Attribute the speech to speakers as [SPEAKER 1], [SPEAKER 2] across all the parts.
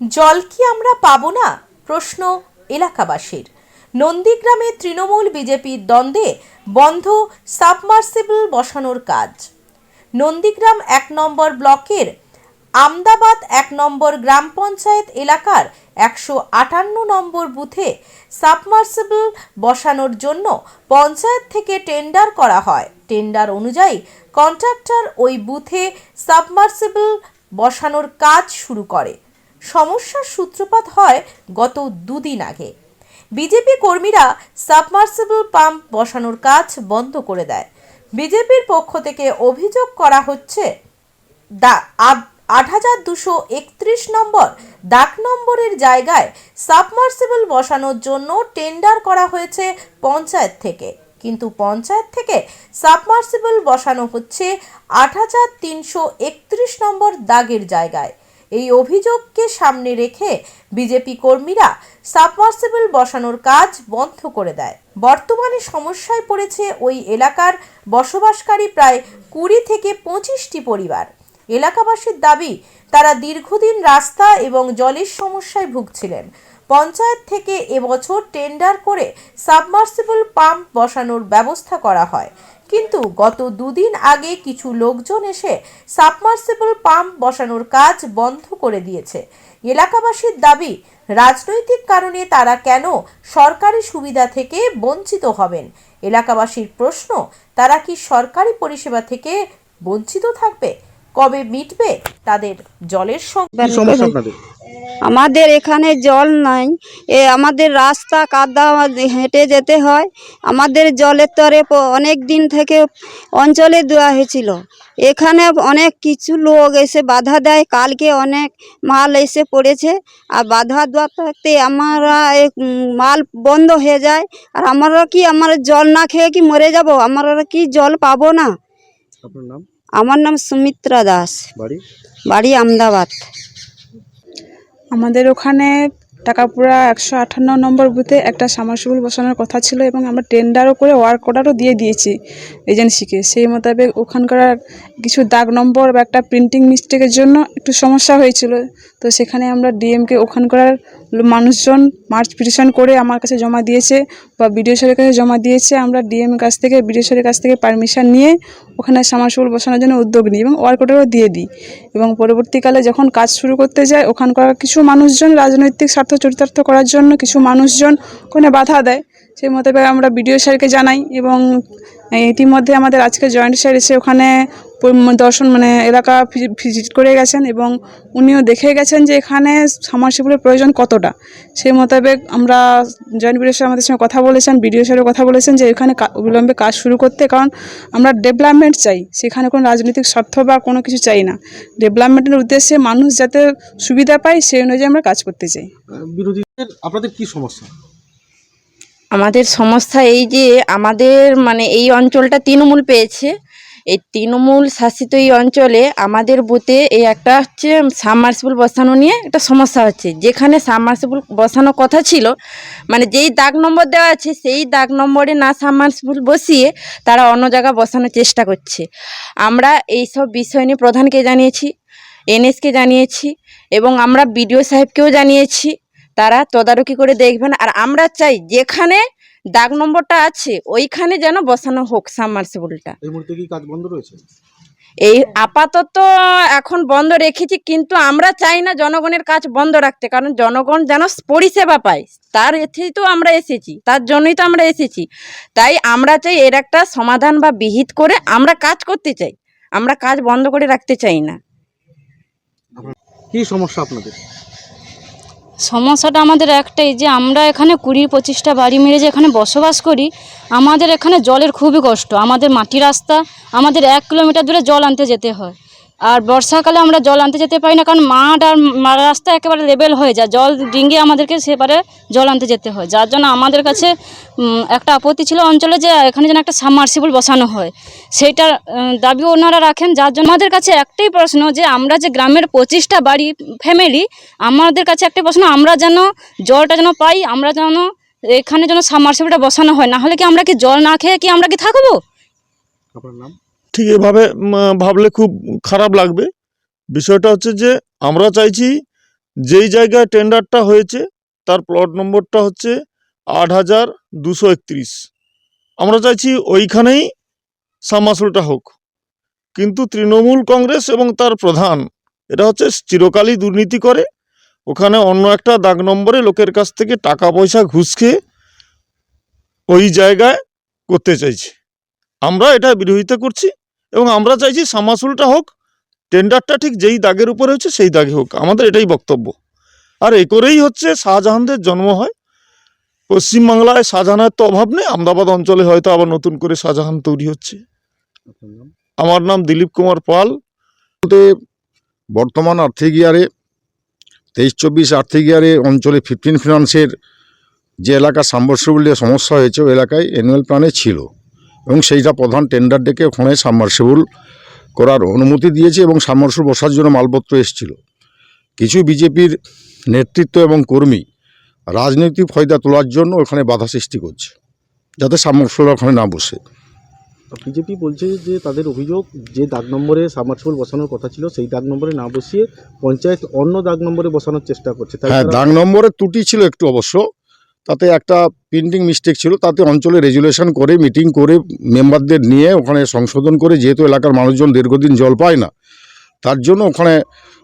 [SPEAKER 1] জল কি আমরা পাবো না? প্রশ্ন এলাকাবাসীর। নন্দীগ্রামে তৃণমূল বিজেপির দ্বন্দ্বে বন্ধ সাবমার্সিবল বসানোর কাজ। নন্দীগ্রাম এক নম্বর ব্লকের আমদাবাদ এক নম্বর গ্রাম পঞ্চায়েত এলাকার একশো আটান্ন নম্বর বুথে সাবমার্সিবল বসানোর জন্য পঞ্চায়েত থেকে টেন্ডার করা হয়। টেন্ডার অনুযায়ী কন্ট্রাক্টর ওই বুথে সাবমার্সিবল বসানোর কাজ শুরু করে। সমস্যার সূত্রপাত হয় গত দুদিন আগে। বিজেপি কর্মীরা সাবমার্সিবল পাম্প বসানোর কাজ বন্ধ করে দেয়। বিজেপির পক্ষ থেকে অভিযোগ করা হচ্ছে, দা, আট হাজার দুশো একত্রিশ নম্বর ডাক নম্বরের জায়গায় সাবমার্সিবল বসানোর জন্য টেন্ডার করা হয়েছে পঞ্চায়েত থেকে। কিন্তু পঞ্চায়েত থেকে সাবমার্সিবল বসানো হচ্ছে আট হাজার তিনশো একত্রিশ নম্বর দাগের জায়গায়। এই অভিযোগকে সামনে রেখে বিজেপি কর্মীরা সাবমার্সিবল বসানোর কাজ বন্ধ করে দেয়। বর্তমানে সমস্যায় পড়েছে ওই এলাকার বসবাসকারী প্রায় কুড়ি থেকে পঁচিশটি পরিবার। এলাকাবাসীর দাবি, তারা দীর্ঘদিন রাস্তা এবং জলের সমস্যায় ভুগছিলেন। পঞ্চায়েত থেকে এবছর টেন্ডার করে সাবমার্সিবল পাম্প বসানোর ব্যবস্থা করা হয়। কিন্তু গত দুদিন আগে কিছু লোকজন এসে সাবমার্সিবল পাম্প বসানোর কাজ বন্ধ করে দিয়েছে। এলাকাবাসীর দাবি, রাজনৈতিক কারণে তারা কেন সরকারি সুবিধা থেকে বঞ্চিত হবেন? এলাকাবাসীর প্রশ্ন, তারা কি সরকারি পরিষেবা থেকে বঞ্চিত থাকবে? কবে মিটবে তাদের জলের
[SPEAKER 2] আপনাদের?
[SPEAKER 3] আমাদের এখানে জল নাই। এ আমাদের রাস্তা কাদা হেঁটে যেতে হয়। আমাদের জলের তরে অনেক দিন থেকে অঞ্চলে দেওয়া হয়েছিল। এখানে অনেক কিছু লোক এসে বাধা দেয়। কালকে অনেক মাল এসে পড়েছে। আর বাধা দেওয়া থাকতে আমরা মাল বন্ধ হয়ে যায়। আর আমরা কি আমার জল না খেয়ে কি মরে যাব? আমরা কি জল পাবো না?
[SPEAKER 2] আপনার নাম?
[SPEAKER 3] আমার নাম সুমিত্রা দাস।
[SPEAKER 2] বাড়ি?
[SPEAKER 3] বাড়ি আমদাবাদ।
[SPEAKER 4] আমাদের ওখানে টাকাপুরা একশো আটান্ন নম্বর বুথে একটা সামারসিবল বসানোর কথা ছিল এবং আমরা টেন্ডারও করে ওয়ার্ক অর্ডারও দিয়ে দিয়েছি এজেন্সিকে। সেই মোতাবেক ওখানকার কিছু দাগ নম্বর বা একটা প্রিন্টিং মিস্টেকের জন্য একটু সমস্যা হয়েছিল। তো সেখানে আমরা ডিএমকে ওখানকার মানুষজন মার্চ পিটিশন করে আমার কাছে জমা দিয়েছে বা বিডিও স্যারের কাছে জমা দিয়েছে। আমরা ডিএম কাছ থেকে, বিডিও স্যারের কাছ থেকে পারমিশন নিয়ে ওখানে সামারসুল বসানোর জন্য উদ্যোগ নিই এবং ওয়ার্ক অর্ডারও দিয়ে দিই। এবং পরবর্তীকালে যখন কাজ শুরু করতে যায়, ওখানকার কিছু মানুষজন রাজনৈতিক স্বার্থ চরিতার্থ করার জন্য কিছু মানুষজন ওখানে বাধা দেয়। সেই মোতাবেক আমরা বিডিও স্যারকে জানাই এবং ইতিমধ্যে আমাদের আজকে জয়েন্ট স্যার এসে ওখানে দর্শন মানে এলাকা ভিজিট করে গেছেন এবং উনিও দেখে গেছেন যে এখানে সামারসিবলের প্রয়োজন কতটা। সেই মোতাবেক আমরা জয়েন্ট বিডিও স্যার আমাদের সঙ্গে কথা বলেছেন, বিডিও স্যারও কথা বলেছেন যে এখানে অবিলম্বে কাজ শুরু করতে, কারণ আমরা ডেভেলপমেন্ট চাই। সেখানে কোনো রাজনৈতিক স্বার্থ বা কোনো কিছু চাই না। ডেভেলপমেন্টের উদ্দেশ্যে মানুষ যাতে সুবিধা পায় সেই অনুযায়ী আমরা কাজ করতে চাই।
[SPEAKER 2] বিরোধীদের আপনাদের কি সমস্যা?
[SPEAKER 5] আমাদের সমস্যা এই যে আমাদের মানে এই অঞ্চলটা তৃণমূল পেয়েছে। এই তৃণমূল শাসিত এই অঞ্চলে আমাদের বুথে এই একটা হচ্ছে সাবমার্সিবল বসানো নিয়ে একটা সমস্যা হচ্ছে। যেখানে সাবমার্সিবল বসানো কথা ছিল মানে যেই দাগ নম্বর দেওয়া আছে, সেই দাগ নম্বরে না সাবমার্সিবল বসিয়ে তারা অন্য জায়গা বসানোর চেষ্টা করছে। আমরা এই সব বিষয় নিয়ে প্রধানকে জানিয়েছি, এনএসকে জানিয়েছি এবং আমরা বিডিও সাহেবকেও জানিয়েছি। তারা তদারকি করে দেখবেন। আর আমরা চাই যেখানে দাগ নম্বরটা আছে ওইখানে যেন বসানো হোক সাবমার্সিবলটা।
[SPEAKER 2] এই মুহূর্তে কি কাজ বন্ধ রয়েছে?
[SPEAKER 5] এই আপাতত এখন বন্ধ রেখেছি কিন্তু আমরা চাই না জনগণের কাজ বন্ধ রাখতে কারণ জনগণ যেন পরিষেবা পায়। তার এতেই তো আমরা এসেছি তার জন্যই তো আমরা এসেছি। তাই আমরা চাই এর একটা সমাধান বা বিহিত করে আমরা কাজ করতে চাই। আমরা কাজ বন্ধ করে রাখতে চাই না।
[SPEAKER 2] কি সমস্যা আপনাদের?
[SPEAKER 6] সমস্যাটা আমাদের একটাই যে আমরা এখানে কুড়ি পঁচিশটা বাড়ি মেরে যে এখানে বসবাস করি, আমাদের এখানে জলের খুবই কষ্ট। আমাদের মাটি রাস্তা, আমাদের এক কিলোমিটার দূরে জল আনতে যেতে হয়। আর বর্ষাকালে আমরা জল আনতে যেতে পারি না কারণ মাঠ আর রাস্তা একেবারে লেবেল হয়ে যায়। জল ডিঙ্গে আমাদেরকে সেবারে জল আনতে যেতে হয়। যার জন্য আমাদের কাছে একটা আপত্তি ছিল অঞ্চলে যে এখানে যেন একটা সাবমার্সিবল বসানো হয়। সেইটার উম, দাবি ওনারা রাখেন। যার জন্য আমাদের কাছে একটাই প্রশ্ন যে আমরা যে গ্রামের পঁচিশটা বাড়ি ফ্যামিলি আমাদের কাছে একটাই প্রশ্ন আমরা যেন জলটা যেন পাই আমরা যেন এখানে যেন সাবমার্সিবলটা বসানো হয়। না হলে কি আমরা কি জল না খেয়ে কি আমরা কি থাকব?
[SPEAKER 2] আপনার নাম?
[SPEAKER 7] ঠিক এভাবে ভাবলে খুব খারাপ লাগবে। বিষয়টা হচ্ছে যে, আমরা চাইছি যেই জায়গায় টেন্ডারটা হয়েছে, তার প্লট নম্বরটা হচ্ছে আট হাজার দুশো একত্রিশ। আমরা চাইছি ওইখানেই সাবমার্সিবলটা হোক। কিন্তু তৃণমূল কংগ্রেস এবং তার প্রধান এটা হচ্ছে চিরকালই দুর্নীতি করে। ওখানে অন্য একটা দাগ নম্বরে লোকের কাছ থেকে টাকা পয়সা ঘুষ খেয়ে ওই জায়গায় করতে চাইছে। আমরা এটা বিরোধিতা করছি। এবং আমরা চাইছি সামাসুলটা হোক, টেন্ডারটা ঠিক যেই দাগের উপরে হচ্ছে সেই দাগে হোক। আমাদের এটাই বক্তব্য। আর এ করেই হচ্ছে শাহজাহানদের জন্ম হয়। পশ্চিমবাংলায় শাহজাহানের তো অভাব নেই আমদাবাদ অঞ্চলে হয়তো আবার নতুন করে শাহজাহান তৈরি হচ্ছে। আমার নাম দিলীপ কুমার পাল।
[SPEAKER 8] বর্তমান আর্থিক ইয়ারে, তেইশ চব্বিশ আর্থিক ইয়ারে অঞ্চলে ফিফটিন ফিনান্সের যে এলাকা নিয়ে সমস্যা হয়েছে, ওই এলাকায় অ্যানুয়াল প্ল্যানে ছিল। এবং সেইটা প্রধান টেন্ডার ডেকে ওখানে সাবমার্সিবল করার অনুমতি দিয়েছে এবং সাবমার্সিবল বসার জন্য মালপত্র এসেছিল। কিছু বিজেপির নেতৃত্ব এবং কর্মী রাজনৈতিক ফয়দা তোলার জন্য ওখানে বাধা সৃষ্টি করছে যাতে সাবমার্সিবল ওখানে না বসে।
[SPEAKER 2] বিজেপি বলছে যে তাদের অভিযোগ যে দাগ নম্বরে সাবমার্সিবল বসানোর কথা ছিল সেই দাগ নম্বরে না বসিয়ে পঞ্চায়েত অন্য দাগ নম্বরে বসানোর চেষ্টা করছে।
[SPEAKER 8] হ্যাঁ দাগ নম্বরের ত্রুটি ছিল একটু অবশ্য তাতে একটা প্রিন্টিং মিস্টেক ছিল, তাতে অঞ্চলে রেজুলেশন করে মিটিং করে মেম্বারদের নিয়ে ওখানে সংশোধন করে, যেহেতু এলাকার মানুষজন দীর্ঘদিন জল পায় না, তার জন্য ওখানে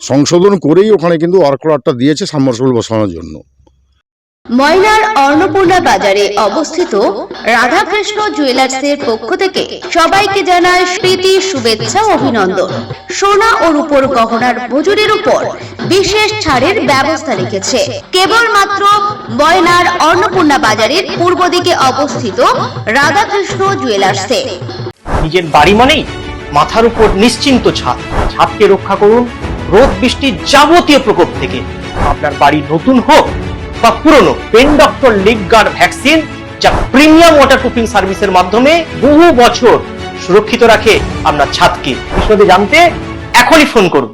[SPEAKER 8] সংশোধন করেই ওখানে কিন্তু ওয়ার্ক অর্ডারটা দিয়েছে সাবমার্সিবল বসানোর জন্য।
[SPEAKER 9] ময়নার অন্নপূর্ণা বাজারে অবস্থিত রাধাকৃষ্ণ জুয়েলার্সের পক্ষ থেকে সবাইকে জানায় প্রীতি, শুভেচ্ছা, অভিনন্দন। সোনা ও রূপোর গহনার মজুরির উপর বিশেষ ছাড়ের ব্যবস্থা রেখেছে কেবলমাত্র ময়নার অন্নপূর্ণা বাজারের পূর্ব দিকে অবস্থিত রাধাকৃষ্ণ জুয়েলার্সে
[SPEAKER 10] নিজের বাড়ি মানেই মাথার উপর নিশ্চিন্ত ছাদ। ছাদকে রক্ষা করুন রোদ বৃষ্টির যাবতীয় প্রকোপ থেকে। আপনার বাড়ি নতুন হোক বা পুরনো, pen doctor leak guard vaccine যা প্রিমিয়াম ওয়াটার প্রুফিং সার্ভিসের মাধ্যমে বহু বছর সুরক্ষিত রাখে আপনার ছাদকে। বিশদে জানতে এখনই ফোন করুন।